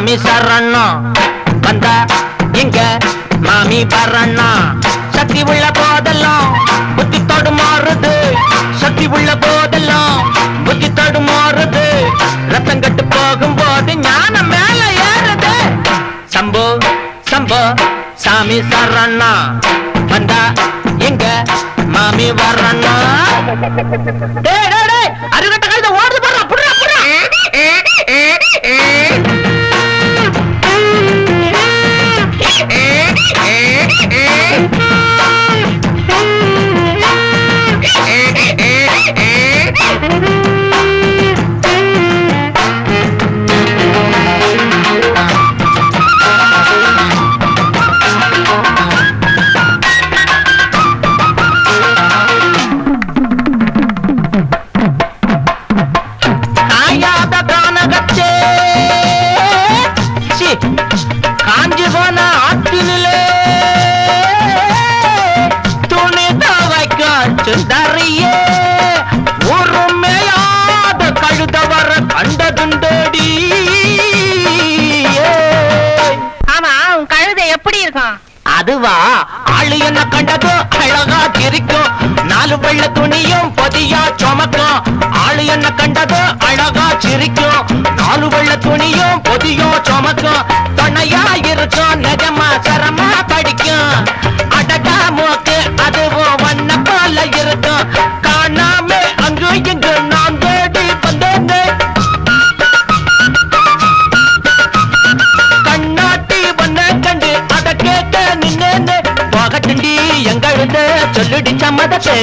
சாமி சரணம் வந்த இங்க மாமி வரணும் சக்தி உள்ள போதெல்லாம் புத்தி தடுமாறுது சக்தி உள்ள போதெல்லாம் புத்தி தடுமாறுது ரத்தம் கட்டு போகும்போது ஞானம் மேல ஏறுது. சம்போ சம்போ சாமி சரணம் வந்தா எங்க மாமி வரணும் அருகட்ட கழுத காஞ்சி போன ஆற்றினிலே துணி துவைக்க சுந்தரியே உருமையாத கழுதவர கண்டதுண்டடி. ஆமா உன் கழுதை எப்படி இருக்கும்? அதுவா ஆளு என்ன கண்டதோ அழகா சிரிக்கும். நாலு வெள்ள துணியும் பொதியா சுமக்கும். ஆளு என்ன கண்டதோ அழகா சிரிக்கும். நாலு வெள்ள துணியும் பொதியும் சுமக்கும். துணையா இருக்கும் நிஜமா சரமா படிக்கும். அடடா மூக்கு அதுவும் வண்ண போல இருக்கும். காணாம அங்கு இங்கு நான் தேடி வந்தேன். கண்ணாட்டி வண்ண கண்டு அதை கேட்க நின்னேன். போகட்டுண்டி எங்கழுத சொல்லிடி சம்மதத்தை.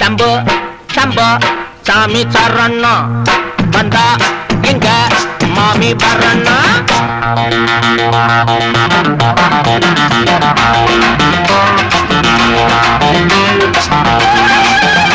சம்போ சம்போ சாமி சரணம். வந்தா மாமி வரணும் சுத்திக்கிட்டு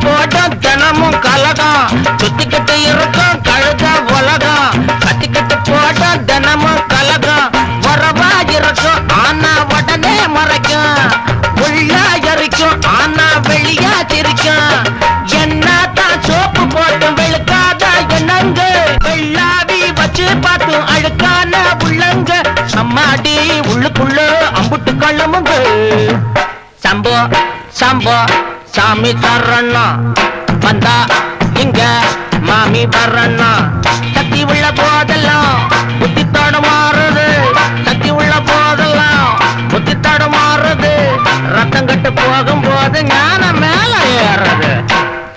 கத்திக்கிட்டு தினமும் கலகம். சுத்திக்கிட்டு இருக்கும். மாமி தரணும் வந்தா இங்க மாமி வரணும் சக்தி உள்ள போதெல்லாம் புத்தி மாறுது. சக்தி உள்ள போதெல்லாம் புத்தி மாறுது. ரத்தம் கட்டு போகும்போது ஞானம் மேல ஏறுது.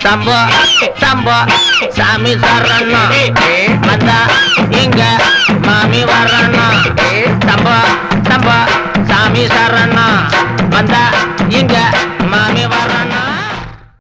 சம்போ சம்போ சாமி சரணம் வந்தா இங்க மாமி வரணும் சம்போ சாமி சரணம் வந்தா இங்க மாமி வரணும்